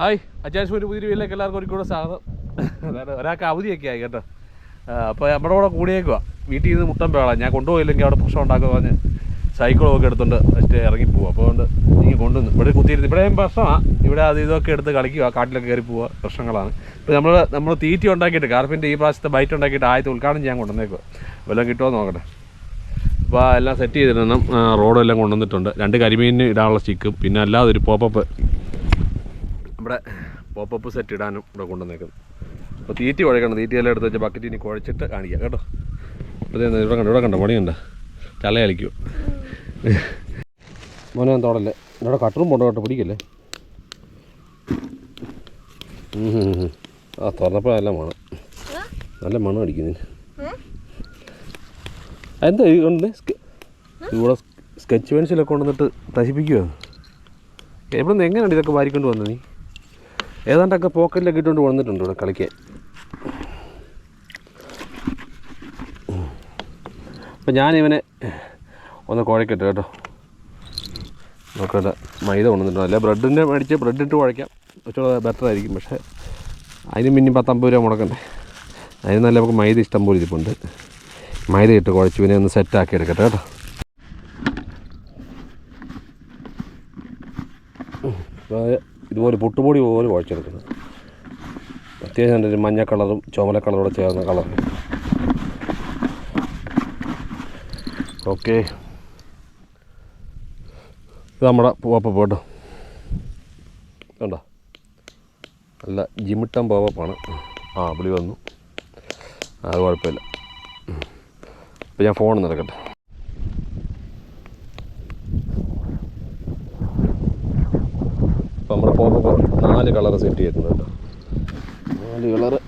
Hi അജാസ്മൂര് പുതിയ വീട്ടിലേക്ക് എല്ലാവർക്കും ഒരു കൂടെ സ്വാഗതം. അതായത് ഒരാൾക്ക് അവധിയൊക്കെ ആയി കേട്ടോ. അപ്പോൾ നമ്മുടെ കൂടെ കൂടിയേക്കുക വീട്ടിൽ നിന്ന് മുട്ടൻ വേളാം ഞാൻ കൊണ്ടുപോയില്ലെങ്കിൽ അവിടെ പ്രശ്നം ഉണ്ടാക്കുക പറഞ്ഞ് സൈക്കിളൊക്കെ എടുത്തുകൊണ്ട് ഫസ്റ്റ് ഇറങ്ങി അപ്പോൾ അതുകൊണ്ട് നീ കൊണ്ടുവന്ന് ഇവിടെ കുത്തിയിരുന്ന് ഇവിടെയും പ്രശ്നമാണ് ഇവിടെ അത് ഇതൊക്കെ എടുത്ത് കളിക്കുക കാട്ടിലൊക്കെ കയറി പോവുക പ്രശ്നങ്ങളാണ്. ഇപ്പോൾ നമ്മൾ നമ്മൾ തീറ്റി ഉണ്ടാക്കിയിട്ട് കാർപ്പിന്റെ ഈ പ്രാവശ്യത്തെ ബൈറ്റ് ഉണ്ടാക്കിയിട്ട് ആദ്യത്തെ ഉദ്ഘാടനം ചെയ്യാൻ കൊണ്ടുവന്നേക്കുക വല്ലതും കിട്ടുമോ നോക്കട്ടെ. അപ്പോൾ എല്ലാം സെറ്റ് ചെയ്തിട്ടുണ്ടെന്നും റോഡെല്ലാം കൊണ്ടുവന്നിട്ടുണ്ട്. രണ്ട് കരിമീനിന് ഇടാനുള്ള സ്റ്റിക്കും പിന്നെ അല്ലാതെ ഒരു പോപ്പപ്പ് നമ്മുടെ പോപ്പപ്പ് സെറ്റ് ഇടാനും ഇവിടെ കൊണ്ടുവന്നേക്കുന്നു. അപ്പോൾ തീറ്റി കുഴക്കണം. തീറ്റിയെല്ലാം എടുത്ത് വെച്ച് ബക്കറ്റ് ഇനി കുഴച്ചിട്ട് കാണിക്കാം കേട്ടോ. ഇവിടെ കണ്ടോ ഇവിടെ കണ്ടോ പണിയുണ്ട്. തല കളിക്കും. മോനെ തോടല്ലേ. ഇവിടെ കട്ടറും പോണ്ടോ കേട്ടോ പിടിക്കല്ലേ. ആ തുറന്നപ്പോൾ നല്ല മണം നല്ല മണം അടിക്കുന്നതിന് എന്താ ഈ കൊണ്ട്? ഇവിടെ സ്കെച്ച് പെൻസിലൊക്കെ കൊണ്ടുവന്നിട്ട് നശിപ്പിക്കുമോ എവിടെ നിന്ന് എങ്ങനെയാണ് ഇതൊക്കെ വാരിക്കൊണ്ട് വന്നത് നീ? ഏതാണ്ടൊക്കെ പോക്കറ്റിലൊക്കെ ഇട്ടുകൊണ്ട് വന്നിട്ടുണ്ട് ഇവിടെ കളിക്കാൻ. അപ്പം ഞാനിവനെ ഒന്ന് കുഴക്കട്ടെ കേട്ടോ. നോക്കട്ടെ മൈദ കൊണ്ടുവന്നിട്ടുണ്ട്. അല്ലെ ബ്രെഡിന്റെ മേടിച്ച് ബ്രെഡ് ഇട്ട് കുഴക്കാം. കുറച്ചുകൂടെ ബെറ്റർ ആയിരിക്കും. പക്ഷേ അതിന് പിന്നെ പത്തമ്പത് രൂപ മുടക്കണ്ടേ? അതിന് നല്ല നമുക്ക് മൈദ ഇഷ്ടം പോലെ ഇരിപ്പുണ്ട്. മൈദ ഇട്ട് കുഴച്ച് പിന്നെ ഒന്ന് സെറ്റാക്കി എടുക്കട്ടെ കേട്ടോ. അപ്പോൾ ഇതുപോലെ പുട്ടുപൊടി പോലെ കുഴച്ചെടുക്കുന്നത് അത്യാവശ്യം ഒരു മഞ്ഞ കളറും ചുമല കളറോടെ ചേർന്ന കളർ ഓക്കെ. ഇത് നമ്മുടെ പൂവപ്പ പോട്ടോ. കണ്ടോ നല്ല ജിമിട്ടൻ പോവപ്പാണ്. ആ വിളി വന്നു. അത് കുഴപ്പമില്ല. അപ്പോൾ ഞാൻ ഫോൺ നടക്കട്ടെ അപ്പോൾ നാല് കളർ സെറ്റ് ചെയ്തിട്ടുണ്ട് നാല് കളറ്.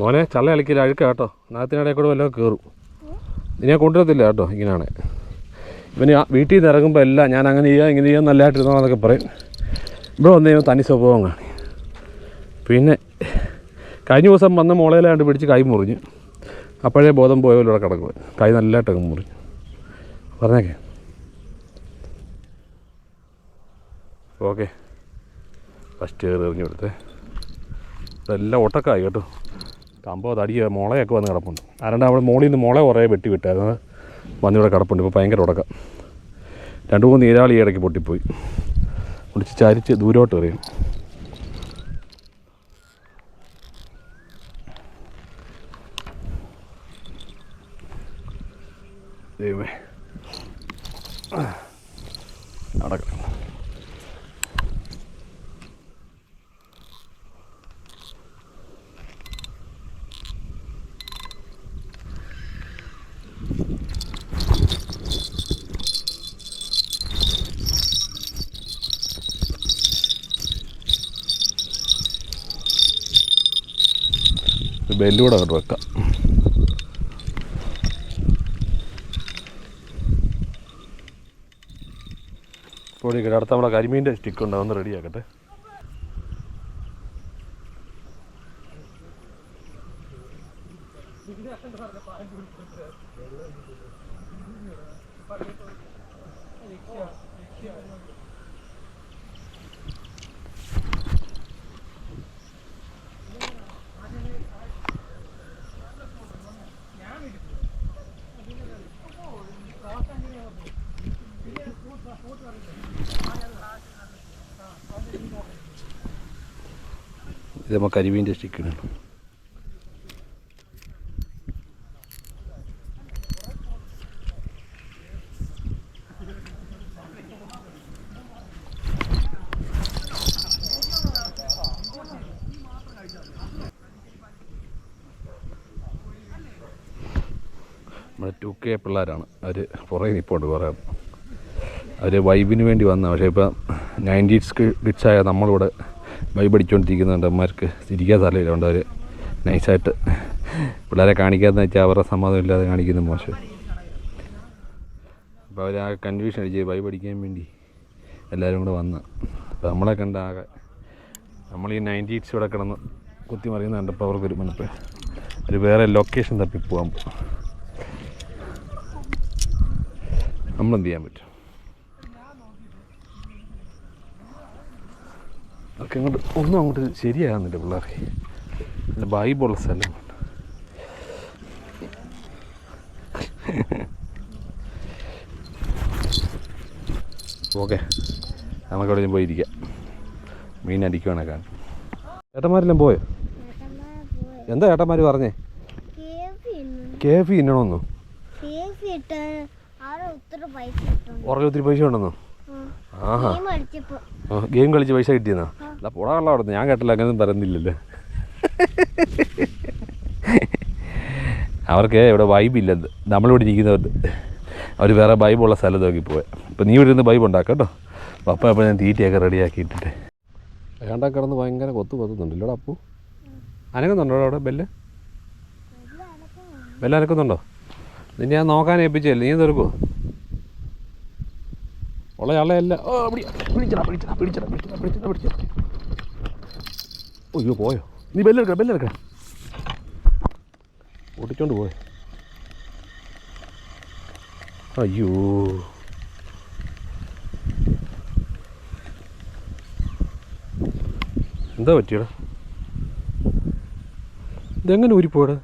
മോനെ ചള്ള കളിക്കില്ല അഴുക്ക കേട്ടോ. നാത്തിനിടയിൽ കൂടെ വല്ലതും കയറും ഇതിനെ കൊണ്ടുവരത്തില്ല കേട്ടോ ഇങ്ങനെയാണ് ഇവന് വീട്ടിൽ നിന്ന് ഇറങ്ങുമ്പോൾ എല്ലാം ഞാൻ അങ്ങനെ ചെയ്യാം ഇങ്ങനെ ചെയ്യാം നല്ലതായിട്ടിരുന്നോന്നൊക്കെ പറയും. ഇവിടെ വന്നു കഴിയുമ്പോൾ തനി സ്വഭാവം കാണി. പിന്നെ കഴിഞ്ഞ ദിവസം വന്ന മുളയിലാണ്ട് പിടിച്ച് കൈ മുറിഞ്ഞു. അപ്പോഴേ ബോധം പോയ പോലെ ഇവിടെ കിടക്കുക കൈ നല്ലതായിട്ടൊക്കെ മുറിഞ്ഞു. പറഞ്ഞേക്കെ. ഓക്കെ. ഫസ്റ്റ് കയറി എറിഞ്ഞു കൊടുത്തേ ഇതെല്ലാം ഒട്ടക്കായി കേട്ടോ. കമ്പോ തടി മുളയൊക്കെ വന്ന് കിടപ്പുണ്ട്. ആരണ്ട അവിടെ മോളിൽ നിന്ന് മുള കുറേ വെട്ടി വിട്ടായിരുന്നു. വന്നിവിടെ കിടപ്പുണ്ട്. ഇപ്പോൾ ഭയങ്കര ഉടക്കം. രണ്ട് മൂന്ന് നീരാളി ഇടയ്ക്ക് പൊട്ടിപ്പോയി. പൊടിച്ച് ചരിച്ച് ദൂരോട്ട് എറിയും. ദൈവമേ. അടക്കം. ബെല്ലൂടെ അങ്ങോട്ട് വെക്കാം. പൊടി അടുത്ത നമ്മുടെ കരിമീന്റെ സ്റ്റിക്ക് ഉണ്ട് അതൊന്ന് റെഡിയാക്കട്ടെ ഇത് നമ്മൾ കരിമീന്റെ സ്റ്റിക്കാണ് നമ്മുടെ ടു കെ പിള്ളേരാണ്. അവർ പുറകെ നിൽപ്പുണ്ട് കുറേ അവർ വൈബിന് വേണ്ടി വന്ന. പക്ഷേ ഇപ്പം നയന്റീസ് കിഡ്സായ നമ്മളിവിടെ വൈബ് അടിച്ചുകൊണ്ടിരിക്കുന്നുണ്ട് അമ്മമാർക്ക് തിരിക്കാൻ സ്ഥലമില്ല അവർ നൈസായിട്ട് പിള്ളേരെ കാണിക്കാതെന്ന് വെച്ചാൽ അവരുടെ സമ്മതം ഇല്ലാതെ കാണിക്കുന്ന മോശം. അപ്പോൾ അവർ ആ കൺഫ്യൂഷൻ അടിച്ച് ബൈ പഠിക്കാൻ വേണ്ടി എല്ലാവരും കൂടെ വന്ന്. അപ്പോൾ നമ്മളെ കണ്ട ആകെ നമ്മൾ ഈ നയന്റി എയ്റ്റ്സ് ഇവിടെ കിടന്ന് കുത്തി മറിയുന്ന കണ്ടപ്പോൾ അവർക്കൊരു മനസ്സിൽ ഒരു വേറെ ലൊക്കേഷൻ തപ്പി പോകാൻ പോകും നമ്മളെന്ത് ചെയ്യാൻ പറ്റും? ഒക്കെ അങ്ങോട്ട് ഒന്നും അങ്ങോട്ട് ശരിയാകുന്നില്ല പിള്ളേരെ നല്ല ബൈബിളുള്ള സ്ഥലം. ഓക്കെ. നമുക്കവിടെ ഞാൻ പോയിരിക്കാം. മീൻ അടിക്കുവാണെ കാണും. ഏട്ടന്മാരെല്ലാം പോയോ? എന്താ ഏട്ടന്മാർ പറഞ്ഞേ? കെ എഫ് ഇന്നണമെന്നോ ഒത്തിരി പൈസ ഉണ്ടെന്നോ? ആഹാ. ഗെയിം കളിച്ച് പൈസ കിട്ടിയെന്നാ? അല്ല പുറ കള്ള അവിടെ ഞാൻ കേട്ടില്ല അങ്ങനെയൊന്നും പറയുന്നില്ലല്ലോ അവർക്ക് ഇവിടെ വൈബില്ലെന്ന് നമ്മളിവിടെ ഇരിക്കുന്നവർക്ക് അവർ വേറെ ബൈബുള്ള സ്ഥലത്ത് നോക്കി പോയി. അപ്പോൾ നീ ഇവിടെ ഇരുന്ന് ബൈബ് ഉണ്ടാക്കാം കേട്ടോ. അപ്പം അപ്പോൾ ഞാൻ തീറ്റയൊക്കെ റെഡിയാക്കി ഇട്ടിട്ട് വേണ്ട കിടന്ന് ഭയങ്കര കൊത്തു കൊത്തുന്നുണ്ടല്ലോ അപ്പു. അനങ്ങുന്നുണ്ടോ അവിടെ ബെല്ല്? ബെല്ല് അനക്കുന്നുണ്ടോ? നിന്നെ ഞാൻ നോക്കാൻ ഏൽപ്പിച്ചല്ലേ നീ തീർക്കുമോ ഉള്ള ആളെയല്ല ഓ പിടി പിടിച്ചടാ പിടിച്ചടാ പിടിച്ചടാ പിടിച്ചടാ പിടിച്ചടാ പിടിച്ചടാ. അയ്യോ പോയോ? നീ ബെല്ലെടുക്കണം ബെല്ലെടുക്കണം ഓടിച്ചോണ്ട് പോയോ? അയ്യോ. എന്താ പറ്റിയടാ? ഇതെങ്ങനെ ഊരിപ്പോടാ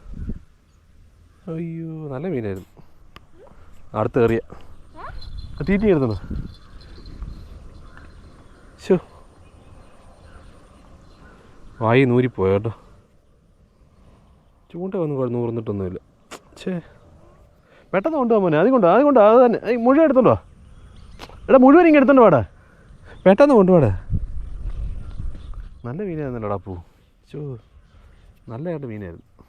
അയ്യോ നല്ല മീനായിരുന്നു. അടുത്ത് കയറിയ. തീറ്റി എടുത്തണോ ശോ വായി നൂരിപ്പോയ കേട്ടോ. ചൂണ്ട വന്ന് നൂർന്നിട്ടൊന്നുമില്ല. ഛേ. പെട്ടെന്ന് കൊണ്ടുപോകാൻ മോനെ. അത് കൊണ്ടോ അത് കൊണ്ടോ അത് തന്നെ. മുഴുവൻ എടുത്തോണ്ട് എടാ മുഴുവൻ ഇങ്ങനെ എടുത്തോണ്ട് വാടാ. പെട്ടെന്ന് കൊണ്ടുപോടാ നല്ല മീനായിരുന്നല്ലോടാ പൂ ചോ നല്ലതായിട്ട് മീനായിരുന്നു.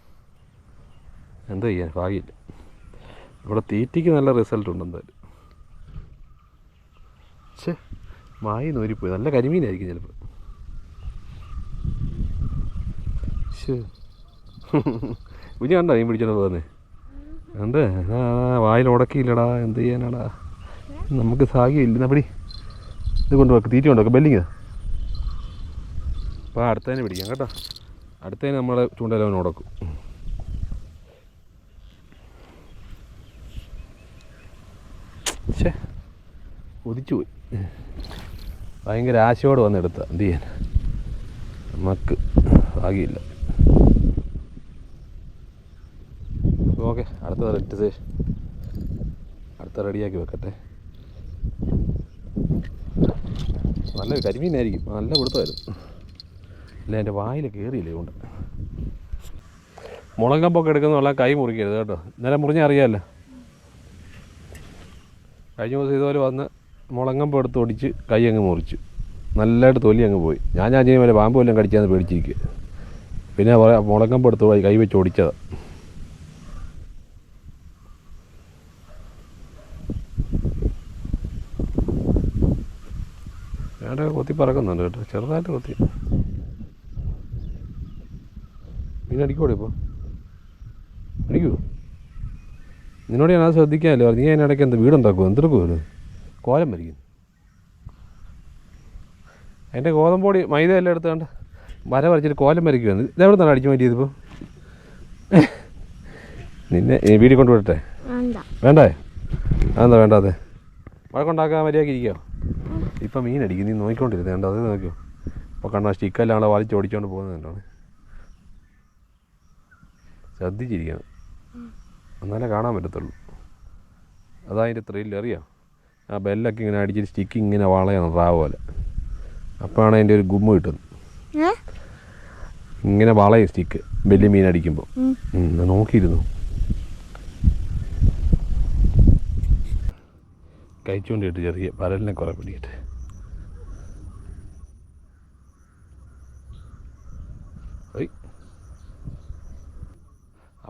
എന്താ ചെയ്യാൻ ഭാഗ്യമില്ല. ഇവിടെ തീറ്റിക്ക് നല്ല റിസൾട്ട് ഉണ്ട് എന്തായാലും. ഛേ. മായി നൂരിപ്പോയി. നല്ല കരിമീനായിരിക്കും ചിലപ്പോൾ ശേ കുഞ്ഞു കണ്ടോ നീ പിടിച്ചോണ്ട് പോകുന്നേ? കണ്ടേ? വായിൽ ഉടക്കിയില്ലടാ എന്ത് ചെയ്യാനാടാ? നമുക്ക് സാഹ്യമില്ല എന്നാ പിടി. ഇത് കൊണ്ടുപോക്ക് തീറ്റ കൊണ്ടുപോക്ക് ബെല്ലിങ് അപ്പോൾ അടുത്തതിനെ പിടിക്കാം കേട്ടോ. അടുത്തതിന് നമ്മളെ ചൂണ്ടലവൻ ഉടക്കും. ശേ കൊതിച്ചു പോയി. ഭയങ്കര ആശയോട് വന്നെടുത്ത എന്ത് ചെയ്യാൻ? നമുക്ക് ഭാഗ്യമില്ല ഓക്കെ അടുത്ത സേ അടുത്ത റെഡിയാക്കി വെക്കട്ടെ. നല്ല കരിമീനായിരിക്കും നല്ല പിടുത്തമായിരുന്നു ഇല്ല എന്റെ വായിൽ കയറിയില്ലേ കൊണ്ട് മുളകമ്പൊക്കെ എടുക്കുന്നുള്ള കൈ മുറിക്കരുത് കേട്ടോ. ഇന്നലെ മുറിഞ്ഞ അറിയാമല്ലോ കഴിഞ്ഞ ദിവസം ഇതുപോലെ വന്ന് മുളങ്ങമ്പ് എടുത്ത് ഒടിച്ച് കൈ അങ്ങ് മുറിച്ചു. നല്ലതായിട്ട് തൊലി അങ്ങ് പോയി. ഞാൻ ഞാൻ ചെയ്യുമ്പോൾ പാമ്പ് വല്ലതും കടിച്ചാന്ന് പേടിച്ചിരിക്കുക പിന്നെ പറയാം മുളങ്ങമ്പ് എടുത്ത് കൈ വെച്ച് ഒടിച്ചതാണ് വേണ്ട കൊത്തി പറക്കുന്നുണ്ട് കേട്ടോ. ചെറുതായിട്ട് കൊത്തി. മീൻ അടിക്കൂടെ ഇപ്പോൾ അടിക്കൂ നിന്നോട് ഞാൻ അത് ശ്രദ്ധിക്കാമല്ലോ നീ അതിനിടയ്ക്ക് എന്ത് വീടുണ്ടാക്കുമോ എന്തെടുക്കുമോ കോലം വരിക്കുന്നു അതിന്റെ ഗോതമ്പൊടി മൈദ എല്ലാം എടുത്തുകൊണ്ട് വര വരച്ചിട്ട് കോലം വരയ്ക്കുവാണ്. ഇതെവിടെ നിന്നാണ് അടിച്ചു മാറ്റിയത് ഇപ്പോൾ നിന്നെ വീട്ടിൽ കൊണ്ടുവിടട്ടെ? വേണ്ട. വേണ്ടേ? അതെന്താ വേണ്ടാതെ വഴക്കുണ്ടാക്കാൻ മര്യാദയ്ക്ക് ഇരിക്കോ ഇപ്പം മീൻ അടിക്കും. നീ നോക്കിക്കൊണ്ടിരുന്നത് വേണ്ട അത് നോക്കിയോ ഇപ്പോൾ കണ്ണാ സ്റ്റിക്കെല്ലാം വലിച്ച് ഓടിച്ചോണ്ട് പോകുന്നുണ്ടാണ് ശ്രദ്ധിച്ചിരിക്കണം. എന്നാലേ കാണാൻ പറ്റത്തുള്ളൂ. അതതിന്റെ ത്രില്ല് അറിയാം? ആ ബെല്ലൊക്കെ ഇങ്ങനെ അടിച്ചിട്ട് സ്റ്റിക്ക് ഇങ്ങനെ വളയണം റാ പോലെ. അപ്പോഴാണ് അതിന്റെ ഒരു ഗുമ്മ കിട്ടുന്നത്. ഇങ്ങനെ വളയും സ്റ്റിക്ക് വലിയ മീൻ അടിക്കുമ്പോൾ നോക്കിയിരുന്നു. കഴിച്ചുകൊണ്ടിട്ട് ചെറിയ പരലിനെ കുറെ പിടിക്കട്ടെ.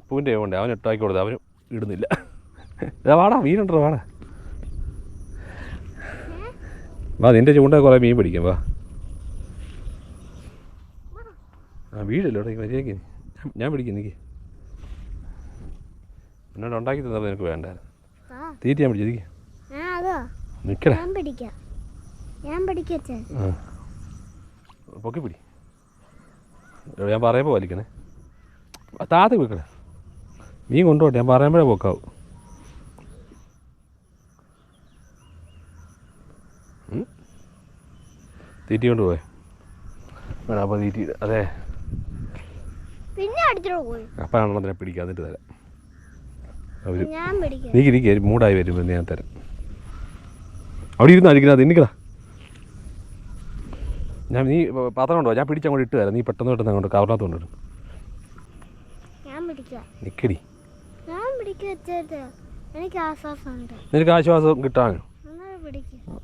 അപ്പുവിന്റെ ഉണ്ട് അവൻ ഇട്ടാക്കി കൊടുത്തു അവന് ഇടുന്നില്ല. ഇതാ വാടാ മീനുണ്ടോ വാടാ. വാ നിന്റെ ചൂണ്ട കുറേ മീൻ പിടിക്കും വാ. ആ വീടല്ലോ ഇവിടെ മര്യാദയ്ക്ക് ഞാൻ- പിടിക്കും എനിക്ക് എന്നോട് ഉണ്ടാക്കി തന്നപ്പോൾ നിനക്ക് വേണ്ടായിരുന്നു. തീറ്റ ഞാൻ പിടിച്ചിരിക്കും ഞാൻ അതോ. നിൽക്കടേ ഞാൻ പിടിക്കാം. പൊക്കി പിടി. ഞാൻ പറയുമ്പോൾ വലിക്കണേ. താത്ത വെക്കണേ മീൻ കൊണ്ടുപോട്ടെ ഞാൻ പറയുമ്പോഴേ പോക്കാവും. തീറ്റി കൊണ്ട് പോയെ വേണം അപ്പോൾ തീറ്റി അതെ. പിന്നെ അതിനെ പോയി. അപ്പം ആണെന്നതിനെ പിടിക്കാം എന്നിട്ട് തരാം അവർ നീക്ക് നീക്ക് മൂടായി വരുമ്പോൾ ഞാൻ തരാം. അവിടെ ഇരുന്ന് അഴിക്കുന്നത് നിന്നിക്കടാ ഞാൻ നീ പാത്രം കൊണ്ടോ ഞാൻ പിടിച്ചങ്ങോട്ട് ഇട്ട് തരാം. നീ പെട്ടെന്ന് പെട്ടെന്ന് അങ്ങോട്ട് കവറിനകത്ത് കൊണ്ടുവരും. നിക്കടി ഞാൻ പിടിക്കച്ചേട്ട് എനിക്ക് ആശ്വാസമുണ്ട് നിനക്ക് ആശ്വാസം കിട്ടാൻ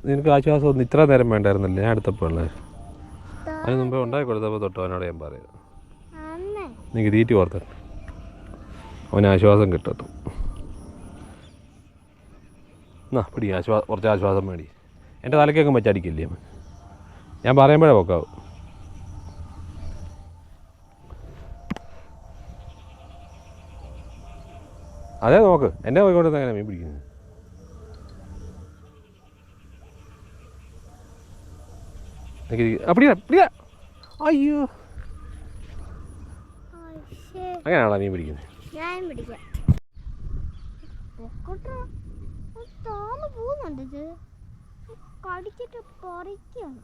നിനക്ക് ആശ്വാസം ഒന്നും ഇത്ര നേരം വേണ്ടായിരുന്നല്ലേ? ഞാൻ അടുത്തപ്പോൾ ഉള്ളത് അതിന് മുമ്പേ ഉണ്ടാക്കി കൊടുത്തപ്പോൾ തൊട്ട് അവനോട് ഞാൻ പറയാം. നിനക്ക് നീക്ക് തീറ്റി ഓർത്ത അവന് ആശ്വാസം കിട്ടത്തു. എന്നാ പിടി ആശ്വാസം കുറച്ച് ആശ്വാസം മേടി എന്റെ തലക്കൊക്കെ വെച്ചടിക്കില്ലേ ഞാൻ പറയുമ്പോഴേ പൊക്കാവും. അതെ നോക്ക്. എന്റെ പോയിക്കൊണ്ടിരുന്ന എങ്ങനെ മീൻ പിടിക്കുന്നു? അപ്പടിയാ അപ്പടിയാ അയ്യോ. അങ്ങനെയാണോ മീൻ പിടിക്കുന്നത് ഞാൻ പിടിക്കാം. പൊക്കോട്ടോ. താന്ന് പോകുന്നുണ്ട് ഇത്. കടിച്ചിട്ട് പറിക്കാണ്.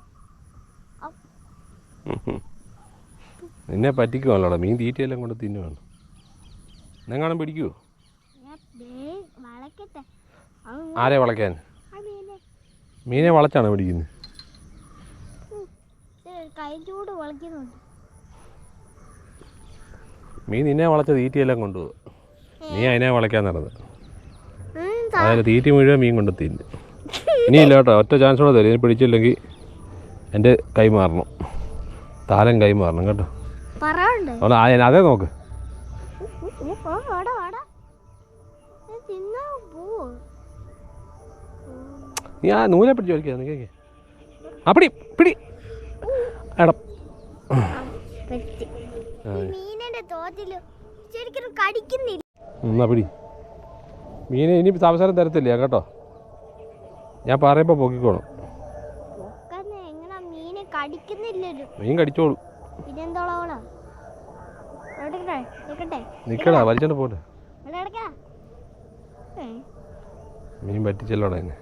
നിന്നെ പറ്റിക്കുമല്ലോടാ മീൻ തീറ്റയെല്ലാം കൊണ്ട് തിന്നുവാണ്. എന്നെങ്ങാനും പിടിക്കുമോ ഞാൻ ദേ വളക്കട്ടെ അത് ആരെ വളയ്ക്കാൻ? മീനെ. വളച്ചാണ് പിടിക്കുന്നത് മീൻ നിന്നെ വളച്ച തീറ്റയെല്ലാം കൊണ്ടുപോകും നീ അതിനെ വളയ്ക്കാൻ നടന്നത് അതായത് തീറ്റ മുഴുവൻ മീൻ കൊണ്ട് തിന്നു. ഇനിയില്ല കേട്ടോ ഒറ്റ ചാൻസ് കൂടെ തരും പിടിച്ചില്ലെങ്കിൽ എന്റെ കൈ മാറണം. താരം കൈ മാറണം കേട്ടോ. അതേ നോക്ക്. നീ ആ നൂലെ പിടിച്ച് വലിക്കുക നിൽക്കേ അപ്പടി പിടി എടാ. എന്നാ പിടി. മീനെ ഇനി അവസരം തരത്തില്ല കേട്ടോ. ഞാൻ പറയുമ്പോൾ പൊക്കിക്കോളും. പൊക്കന്ന് എങ്ങനെ മീനെ കടിക്കുന്നില്ലല്ലോ. മീൻ കടിച്ചോളൂ. നിക്കടാ വലിച്ചോണ്ട് പോട്ടെ. മീൻ പറ്റിച്ചല്ലോടാ എന്നെ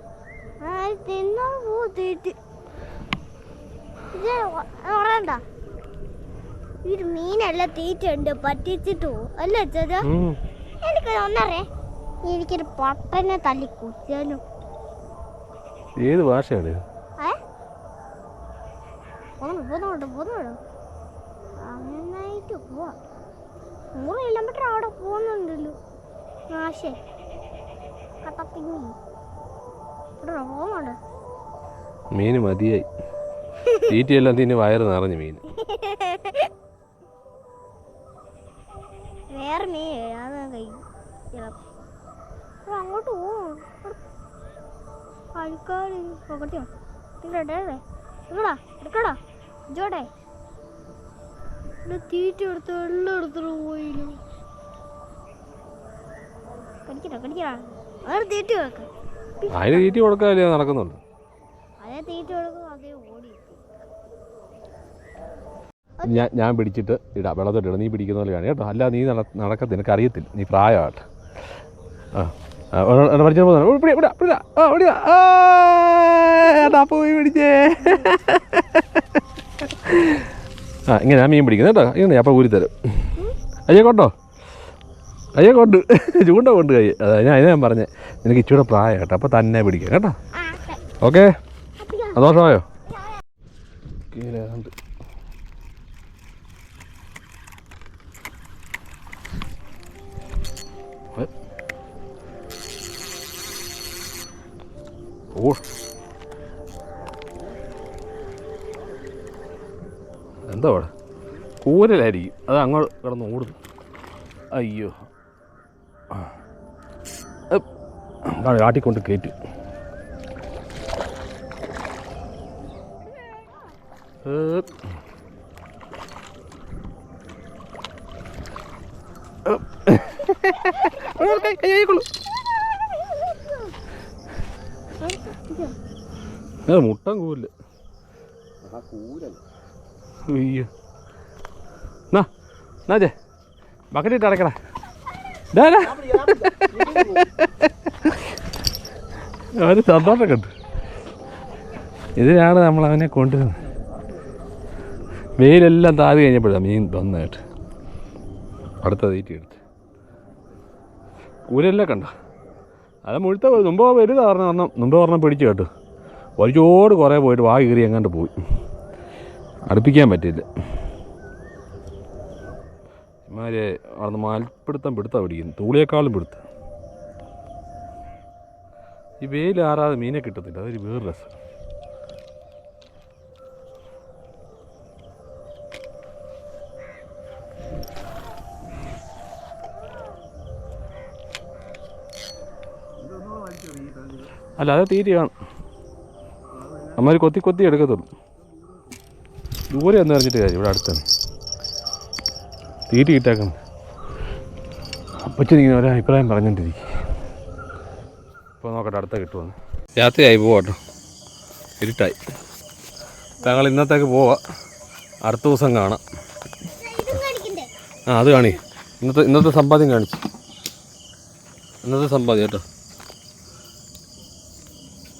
ഇത് മീനെല്ലാം തീറ്റ ഉണ്ട് പറ്റിച്ചിട്ട്. പോവും അല്ലേ ചേച്ചാ ഉം. എനിക്ക് ഒന്നറിയേ എനിക്കൊരു പൊട്ടനെ തല്ലി കുത്തിയാലും ഏത് ഭാഷയാണ്? അങ്ങനായിട്ട് പോവാ. നൂറ് കിലോമീറ്റർ അവിടെ പോകുന്നുണ്ടല്ലോ. പോകുന്നുണ്ട് മീൻ മതിയായി. തീറ്റയെല്ലാം തിന്ന് വയറ് നിറഞ്ഞു മീൻ. വേറെ മീൻ അങ്ങോട്ട് പോവും. ആൾക്കാർ പകട്ടിയോ ഇങ്ങടാ എടുക്കടാ ഇവിടെ തീറ്റ എടുത്ത് വെള്ളം എടുത്തിട്ട് പോയില്ലോ കടിക്കടാ കടിക്കടാ. അതിന് തീറ്റി കൊടുക്കാല്ലേ നടക്കുന്നുണ്ട് ഞാൻ ഞാൻ പിടിച്ചിട്ട് ഇടാം. വെള്ളത്തോട്ട് നീ പിടിക്കുന്ന പോലെ കാണി കേട്ടോ. അല്ല നീ നട നടക്കത്തില്ല. നിനക്ക് അറിയത്തില്ല. നീ പ്രായമാട്ടെ ആ പോയി പിടിച്ചേ. ആ ഇങ്ങനെ ഞാൻ മീൻ പിടിക്കുന്നു കേട്ടോ. ഇങ്ങനെ അപ്പം ഊരി തരും അയ്യോ കൊണ്ടോ? അയ്യോ കൊണ്ട് ചൂണ്ട കൊണ്ട് കൈ അതാ ഞാൻ അതിനെ ഞാൻ പറഞ്ഞത് നിനക്ക് ഇച്ചിരി പ്രായം കേട്ടോ അപ്പം തന്നെ പിടിക്കാം കേട്ടോ? ഓക്കെ? സന്തോഷമായോ? കീഴാണ്ട്. ഓ. എന്താ അവിടെ? കൂരലായിരിക്കും. അത് അങ്ങോട്ട് കിടന്ന് ഓടുന്നു. അയ്യോ. ആട്ടിക്കൊണ്ട് കയറ്റി മുട്ടൻ കൂൽ അയ്യോ എന്നാ എന്നാ ചേ ബക്കറ്റിട്ട് ഡാ. അവന് സന്തോഷമൊക്കെ ഉണ്ട് ഇതിനാണ് നമ്മൾ അവനെ കൊണ്ടുവരുന്നത്. വെയിലെല്ലാം താഴെ കഴിഞ്ഞപ്പോഴാണ് മീൻ തന്നായിട്ട് അടുത്ത തീറ്റി എടുത്ത്. കൂരെല്ലാം കണ്ട. അത് മുഴുത്ത മുമ്പ് വലുതാ പറഞ്ഞ പറഞ്ഞ മുമ്പ് പറഞ്ഞ പിടിച്ചു കേട്ടോ. വലിച്ചോട് കുറേ പോയിട്ട് വാ കീറി എങ്ങാണ്ട് പോയി. അടുപ്പിക്കാൻ പറ്റില്ല ഇമാരെ അവിടുന്ന് മാൽപ്പിടുത്തം പിടുത്താ പിടിക്കുന്നു. തൂളിയേക്കാളും പിടുത്തം. ഈ വെയിൽ ആറാതെ മീനെ കിട്ടത്തില്ല. അതൊരു വേറെ രസം. അല്ല അത് തീരെയാണ് അമ്മ കൊത്തി കൊത്തി എടുക്കത്തുള്ളൂ. ദൂരെ എന്ന് പറഞ്ഞിട്ട് കാര്യം ഇവിടെ അടുത്താണ് തീറ്റ കിട്ടാക്കുന്നത് അപ്പച്ചനിങ്ങനെ ഒരു അഭിപ്രായം പറഞ്ഞുകൊണ്ടിരിക്കും ഇപ്പോൾ നോക്കട്ടെ അടുത്ത കിട്ടുമെന്ന് രാത്രിയായി പോവാട്ടോ. ഇരുട്ടായി. താങ്കൾ ഇന്നത്തേക്ക് പോവാ. അടുത്ത ദിവസം കാണാം. ആ അത് കാണി. ഇന്നത്തെ ഇന്നത്തെ സമ്പാദ്യം കാണിച്ചു. ഇന്നത്തെ സമ്പാദ്യം കേട്ടോ.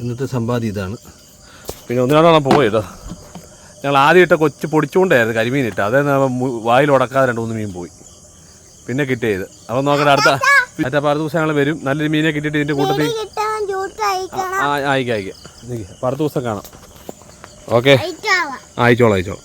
ഇന്നത്തെ സമ്പാദ്യം ഇതാണ്. പിന്നെ ഒന്നിനാടാണ് പോയത്? ഞങ്ങൾ ആദ്യം ഇട്ട കൊച്ചു പൊടിച്ചുകൊണ്ടായിരുന്നു കരിമീൻ ഇട്ട അതേ വായിൽ ഉടക്കാതെ രണ്ട് മൂന്ന് മീൻ പോയി. പിന്നെ കിട്ടിയത്. അപ്പം നോക്കട്ടെ അടുത്ത മറ്റേ പറ ദിവസം ഞങ്ങൾ വരും. നല്ലൊരു മീനെ കിട്ടിയിട്ട് ഇതിന്റെ കൂട്ടത്തിൽ പറ ആ അയക്കാം അടുത്ത ദിവസം കാണാം. ഓക്കെ. അയച്ചോളാം അയച്ചോളാം.